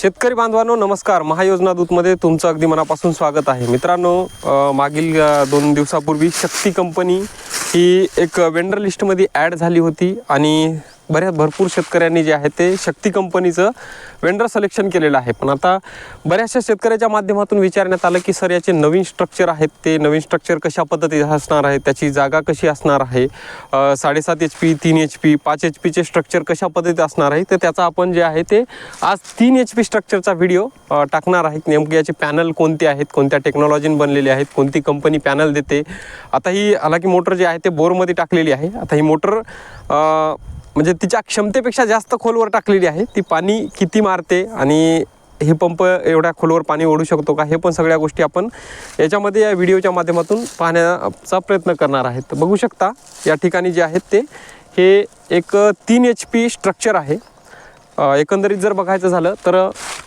शेतकरी बांधवांनो नमस्कार. महायोजना दूतमध्ये तुमचं अगदी मनापासून स्वागत आहे. मित्रांनो मागील दोन दिवसापूर्वी शक्ती कंपनी ही एक वेंडर लिस्टमध्ये ॲड झाली होती आणि बऱ्याच भरपूर शेतकऱ्यांनी जे आहे ते शक्ती कंपनीचं वेंडर सिलेक्शन केलेलं आहे. पण आता बऱ्याचशा शेतकऱ्याच्या माध्यमातून विचारण्यात आलं की सर याचे नवीन स्ट्रक्चर आहेत ते? नवीन स्ट्रक्चर कशा पद्धतीचे असणार आहे? त्याची जागा कशी असणार आहे? साडेसात एच पी तीन एच पी पाच एच पीचे स्ट्रक्चर कशा पद्धतीत असणार आहे? तर त्याचा आपण जे आहे ते आज तीन एच पी स्ट्रक्चरचा व्हिडिओ टाकणार आहे. नेमके याचे पॅनल कोणते आहेत? कोणत्या टेक्नॉलॉजीने बनलेले आहेत? कोणती कंपनी पॅनल देते? आता ही हालाकी मोटर जे आहे ते बोरमध्ये टाकलेली आहे. आता ही मोटर म्हणजे तिच्या क्षमतेपेक्षा जास्त खोलवर टाकलेली आहे. ती पाणी किती मारते आणि हे पंप एवढ्या खोलवर पाणी ओढू शकतो का हे पण सगळ्या गोष्टी आपण याच्यामध्ये या व्हिडिओच्या माध्यमातून पाहण्याचा प्रयत्न करणार आहेत. तर बघू शकता या ठिकाणी जे आहेत ते हे एक तीन एच पी स्ट्रक्चर आहे. एकंदरीत जर बघायचं झालं तर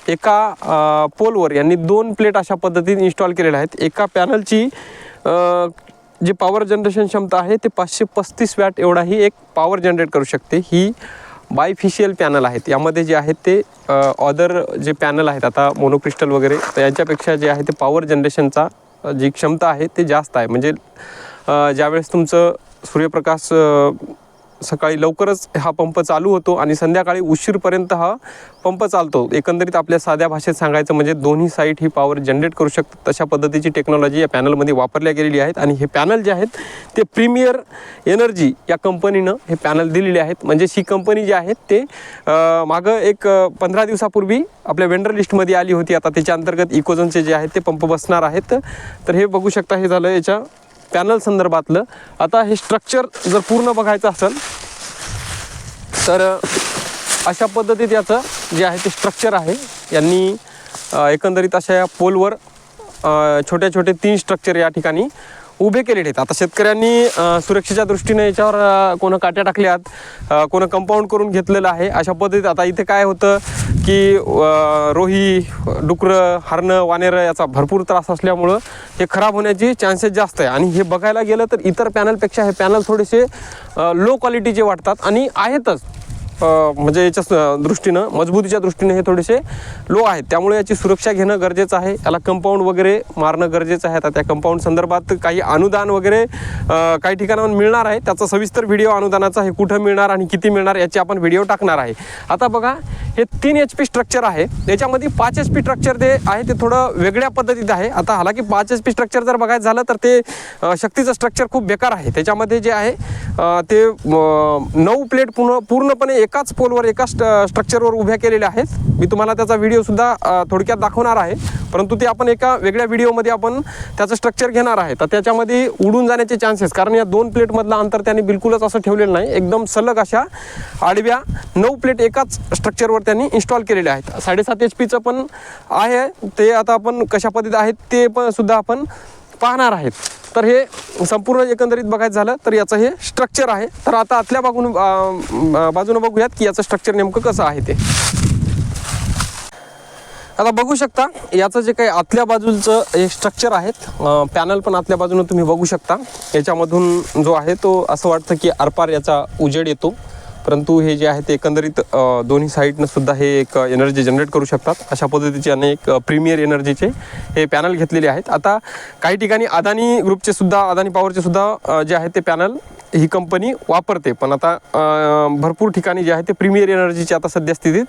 एका पोलवर यांनी दोन प्लेट अशा पद्धतीने इन्स्टॉल केलेल्या आहेत. एका पॅनलची जी पॉवर जनरेशन क्षमता आहे ते पाचशे पस्तीस वॅट एवढाही एक पॉवर जनरेट करू शकते. ही बायफिशियल पॅनल आहेत. यामध्ये जे आहेत ते ऑदर जे पॅनल आहेत आता मोनोक्रिस्टल वगैरे तर यांच्यापेक्षा जे आहे ते पॉवर जनरेशनचा जी क्षमता आहे ते जास्त आहे. म्हणजे ज्यावेळेस तुमचं सूर्यप्रकाश सकाळी लवकरच हा पंप चालू होतो आणि संध्याकाळी उशीरपर्यंत हा पंप चालतो. एकंदरीत आपल्या साध्या भाषेत सांगायचं म्हणजे दोन्ही साईट ही पॉवर जनरेट करू शकतात. तशा पद्धतीची टेक्नॉलॉजी या पॅनलमध्ये वापरल्या गेलेली आहेत आणि हे पॅनल जे आहेत ते प्रीमियर एनर्जी या कंपनीनं हे पॅनल दिलेले आहेत. म्हणजे ही कंपनी जी आहेत ते मागं एक पंधरा दिवसापूर्वी आपल्या वेंडर लिस्टमध्ये आली होती. आता त्याच्या अंतर्गत इकोझनचे जे आहेत ते पंप बसणार आहेत. तर हे बघू शकता हे झालं याच्या पॅनल संदर्भातलं. आता हे स्ट्रक्चर जर पूर्ण बघायचं असेल तर अशा पद्धतीत याचं जे आहे ते स्ट्रक्चर आहे. यांनी एकंदरीत अशा या पोलवर छोटे छोटे तीन स्ट्रक्चर या ठिकाणी उभे केलेले आहेत. आता शेतकऱ्यांनी सुरक्षेच्या दृष्टीने याच्यावर कोणं काट्या टाकल्यात कोणं कंपाऊंड करून घेतलेलं आहे. अशा पद्धतीत आता इथे काय होतं? की रोही डुकरं हरणं वानेरं याचा भरपूर त्रास असल्यामुळं हे खराब होण्याची चान्सेस जास्त आहे. आणि हे बघायला गेलं तर इतर पॅनलपेक्षा हे पॅनल थोडेसे लो क्वालिटीचे वाटतात. आणि आहेतच. म्हणजे याच्या दृष्टीनं मजबूतीच्या दृष्टीने हे थोडेसे लो आहेत. त्यामुळे याची सुरक्षा घेणं गरजेचं आहे. याला कंपाऊंड वगैरे मारणं गरजेचं आहे. आता त्या कंपाऊंड संदर्भात काही अनुदान वगैरे काही ठिकाणाहून मिळणार आहे. त्याचा सविस्तर व्हिडिओ अनुदानाचा हे कुठं मिळणार आणि किती मिळणार याची आपण व्हिडिओ टाकणार आहे. आता बघा हे तीन एच पी स्ट्रक्चर आहे. याच्यामध्ये पाच एच पी स्ट्रक्चर जे आहे ते थोडं वेगळ्या पद्धतीत आहे. आता हालाकी पाच एच पी स्ट्रक्चर जर बघायचं झालं तर ते शक्तीचं स्ट्रक्चर खूप बेकार आहे. त्याच्यामध्ये जे आहे ते नऊ प्लेट पूर्ण पूर्णपणे एकाच पोलवर एका स्ट स्ट्रक्चरवर उभ्या केलेल्या आहेत. मी तुम्हाला त्याचा व्हिडिओसुद्धा थोडक्यात दाखवणार आहे. परंतु ते आपण एका वेगळ्या व्हिडिओमध्ये आपण त्याचं स्ट्रक्चर घेणार आहे. तर त्याच्यामध्ये उडून जाण्याचे चान्सेस कारण या दोन प्लेटमधलं अंतर त्यांनी बिलकुलच असं ठेवलेलं नाही. एकदम सलग अशा आडव्या नऊ प्लेट एकाच स्ट्रक्चरवर त्यांनी इन्स्टॉल केलेल्या आहेत. साडेसात एच पीचं पण आहे. ते आता आपण कशा पद्धतीत आहेत ते पण सुद्धा आपण पाहणार आहेत. तर हे संपूर्ण एकंदरीत बघायचं झालं तर याचं हे स्ट्रक्चर आहे. तर आता आतल्या बाजून बाजूनं बघूयात की याचं स्ट्रक्चर नेमकं कसं आहे ते. आता बघू शकता याचं जे काही आतल्या बाजूचं हे स्ट्रक्चर आहेत पॅनल पण आतल्या बाजूनं तुम्ही बघू शकता. याच्यामधून जो आहे तो असं वाटतं की आरपार याचा उजेड येतो. परंतु हे जे आहे ते एकंदरीत दोन्ही साईडनं सुद्धा हे एक एनर्जी जनरेट करू शकतात. अशा पद्धतीचे अनेक प्रीमियर एनर्जीचे हे पॅनल घेतलेले आहेत. आता काही ठिकाणी अदानी ग्रुपचे सुद्धा अदानी पॉवरचे सुद्धा जे आहे ते पॅनल ही कंपनी वापरते. पण आता भरपूर ठिकाणी जे आहे ते प्रीमियर एनर्जीचे आता सध्या स्थितीत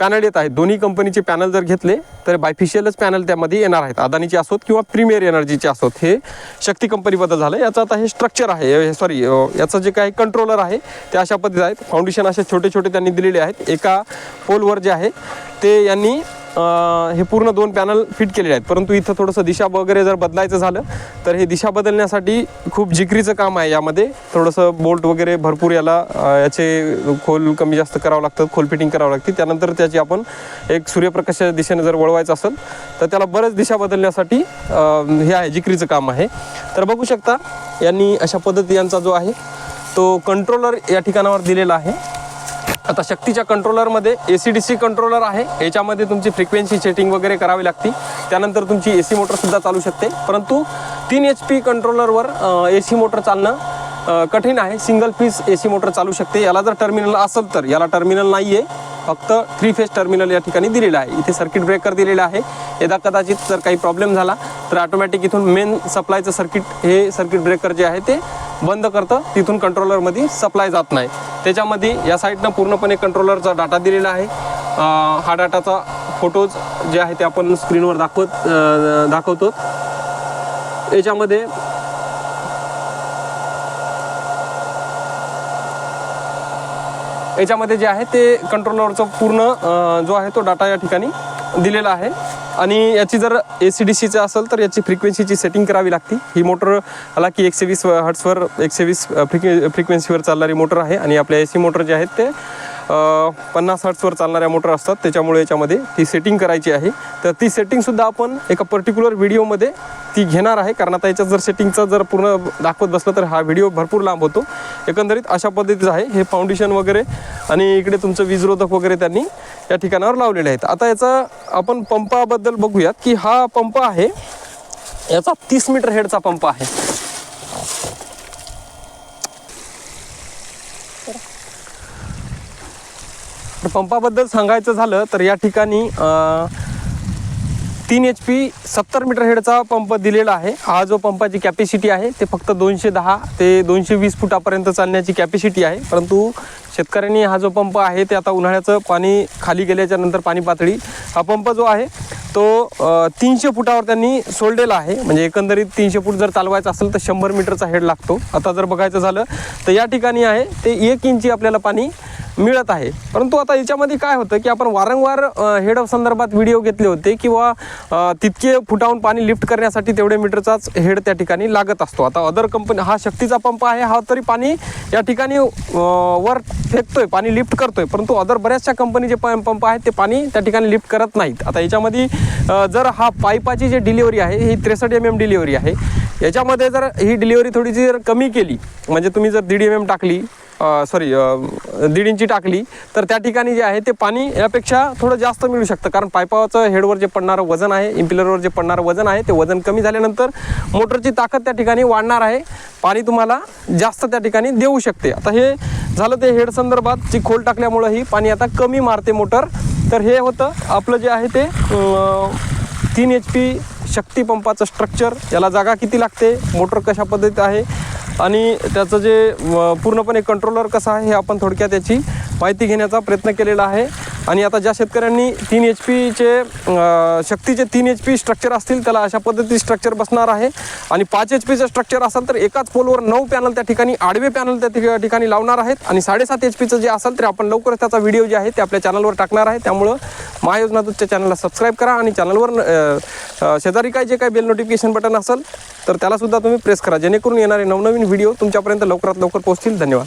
पॅनल येत आहेत. दोन्ही कंपनीचे पॅनल जर घेतले तर बायफिशियलच पॅनल त्यामध्ये येणार आहेत. अदानीचे असोत किंवा प्रीमियर एनर्जीचे असोत. हे शक्ती कंपनीबद्दल झालं. याचं आता हे स्ट्रक्चर आहे. सॉरी याचं जे काही कंट्रोलर आहे ते अशा पद्धतीत आहेत. फाउंडेशन असे छोटे छोटे त्यांनी दिलेले आहेत. एका पोलवर जे आहे ते यांनी हे पूर्ण दोन पॅनल फिट केलेले आहेत. परंतु इथं थोडंसं दिशा वगैरे जर बदलायचं झालं तर हे दिशा बदलण्यासाठी खूप जिकरीचं काम आहे यामध्ये. थोडंसं बोल्ट वगैरे भरपूर याला याचे खोल कमी जास्त करावं लागतं खोल फिटिंग करावं लागते. त्यानंतर त्याची आपण एक सूर्यप्रकाशाच्या दिशेने जर वळवायचं असेल तर त्याला बरंच दिशा बदलण्यासाठी हे आहे जिकरीचं काम आहे. तर बघू शकता यांनी अशा पद्धती यांचा जो आहे तो कंट्रोलर या ठिकाणावर दिलेला आहे. आता शक्तीच्या कंट्रोलरमध्ये A C D C controller आहे. याच्यामध्ये तुमची फ्रिक्वेन्सी सेटिंग वगैरे करावी लागते. त्यानंतर तुमची ए सी मोटरसुद्धा चालू शकते. परंतु तीन एच पी कंट्रोलरवर ए सी मोटर चालणं कठीण आहे. Single phase A C motor चालू शकते. याला जर टर्मिनल असेल तर याला टर्मिनल नाही आहे फक्त थ्री फेज टर्मिनल या ठिकाणी दिलेलं आहे. इथे सर्किट ब्रेकर दिलेलं आहे. यदा कदाचित जर काही प्रॉब्लेम झाला तर ऑटोमॅटिक इथून मेन सप्लायचं सर्किट हे सर्किट ब्रेकर जे आहे ते बंद करतं. तिथून कंट्रोलरमध्ये सप्लाय जात नाही. त्याच्यामध्ये या साईडनं पूर्णपणे कंट्रोलरचा डाटा दिलेला आहे. हा डाटाचा फोटोज जे आहे ते आपण स्क्रीनवर दाखवत दाखवतो. याच्यामध्ये याच्यामध्ये जे आहे ते कंट्रोलरचं पूर्ण जो आहे तो डाटा या ठिकाणी दिलेला आहे. आणि याची जर ए सी डी सीचं असेल तर याची फ्रिक्वेन्सीची सेटिंग करावी लागते. ही मोटर आला की एकशे वीस हर्ट्सवर एकशे वीस फ्रिक्वे फ्रिक्वेन्सीवर चालणारी मोटर आहे आणि आपल्या ए सी मोटर जे आहेत ते पन्नास हर्ट्सवर चालणाऱ्या मोटर असतात. त्याच्यामुळे याच्यामध्ये ती सेटिंग करायची आहे. तर ती सेटिंगसुद्धा आपण एका पर्टिक्युलर व्हिडिओमध्ये ती घेणार आहे. कारण आता याच्यात जर सेटिंगचं जर पूर्ण दाखवत बसलं तर हा व्हिडिओ भरपूर लांब होतो. एकंदरीत अशा पद्धतीचं आहे. हे फाउंडेशन वगैरे आणि इकडे तुमचं वीजरोधक वगैरे त्यांनी या ठिकाणावर लावलेले आहेत. आता याचा आपण पंपाबद्दल बघूयात की हा पंप आहे याचा तीस मीटर हेडचा पंप आहे. पंपाबद्दल सांगायचं झालं तर या ठिकाणी तीन एच पी सत्तर मीटर हेडचा पंप दिलेला आहे. हा जो पंपाची कॅपॅसिटी आहे ते फक्त दोनशे दहा ते दोनशे वीस फुटापर्यंत चालण्याची कॅपॅसिटी आहे. परंतु शेतकऱ्यांनी हा जो पंप आहे ते आता उन्हाळ्याचं पाणी खाली गेल्याच्यानंतर पाणी पातळी हा पंप जो आहे तो तीनशे फुटावर त्यांनी सोडलेला आहे. म्हणजे एकंदरीत तीनशे फूट जर चालवायचं असेल तर शंभर मीटरचा हेड लागतो. आता जर बघायचं झालं तर या ठिकाणी आहे ते एक इंची आपल्याला पाणी मिळत आहे. परंतु आता याच्यामध्ये काय होतं की आपण वारंवार हेड संदर्भात व्हिडिओ घेतले होते किंवा तितके फुटावून पाणी लिफ्ट करण्यासाठी तेवढे मीटरचाच हेड त्या ठिकाणी लागत असतो. आता अदर कंपनी हा शक्तीचा पंप आहे हा तरी पाणी या ठिकाणी वर फेकतोय पाणी लिफ्ट करतोय. परंतु अदर बऱ्याचशा कंपनीचे प- पंप आहेत ते पाणी त्या ठिकाणी लिफ्ट करत नाहीत. आता याच्यामध्ये जर हा पाईपाची जी डिलिव्हरी आहे ही त्रेसष्ट एम एम डिलिव्हरी आहे याच्यामध्ये जर ही डिलिव्हरी थोडीशी जर कमी केली म्हणजे तुम्ही जर दीड एम एम टाकली सॉरी दीड इंची टाकली तर त्या ठिकाणी जे आहे ते पाणी यापेक्षा थोडं जास्त मिळू शकतं. कारण पाईपाचं हेडवर जे पडणारं वजन आहे इम्पिलरवर जे पडणारं वजन आहे ते वजन कमी झाल्यानंतर मोटरची ताकद त्या ठिकाणी वाढणार आहे. पाणी तुम्हाला जास्त त्या ठिकाणी देऊ शकते. आता हे झालं ते हेड संदर्भात जी खोल टाकल्यामुळं ही पाणी आता कमी मारते मोटर. तर हे होतं. आपलं जे आहे ते तीन एच पी शक्ती पंपाचं स्ट्रक्चर याला जागा किती लागते मोटर कशा पद्धतीत आहे आणि त्याचं जे पूर्णपणे कंट्रोलर कसं आहे हे आपण थोडक्यात याची माहिती घेण्याचा प्रयत्न केलेला आहे. आणि आता ज्या शेतकऱ्यांनी तीन एच पीचे शक्तीचे तीन एच पी स्ट्रक्चर असतील त्याला अशा पद्धती स्ट्रक्चर बसणार आहे. आणि पाच एच पीचं स्ट्रक्चर असेल तर एकाच पोलवर नऊ पॅनल त्या ठिकाणी आडवे पॅनल त्या ठिकाणी लावणार आहेत. आणि साडेसात एच पीचं जे असेल तर आपण लवकरच त्याचा व्हिडिओ जे आहे ते आपल्या चॅनलवर टाकणार आहे. त्यामुळं महायोजना दूतच्या चॅनलला सबस्क्राईब करा आणि चॅनलवर शेजारी काय जे काही बेल नोटिफिकेशन बटन असेल तर त्यालासुद्धा तुम्ही प्रेस करा. जेणेकरून येणारे नवनवीन व्हिडिओ तुमच्यापर्यंत लवकरात लवकर पोहोचतील. धन्यवाद.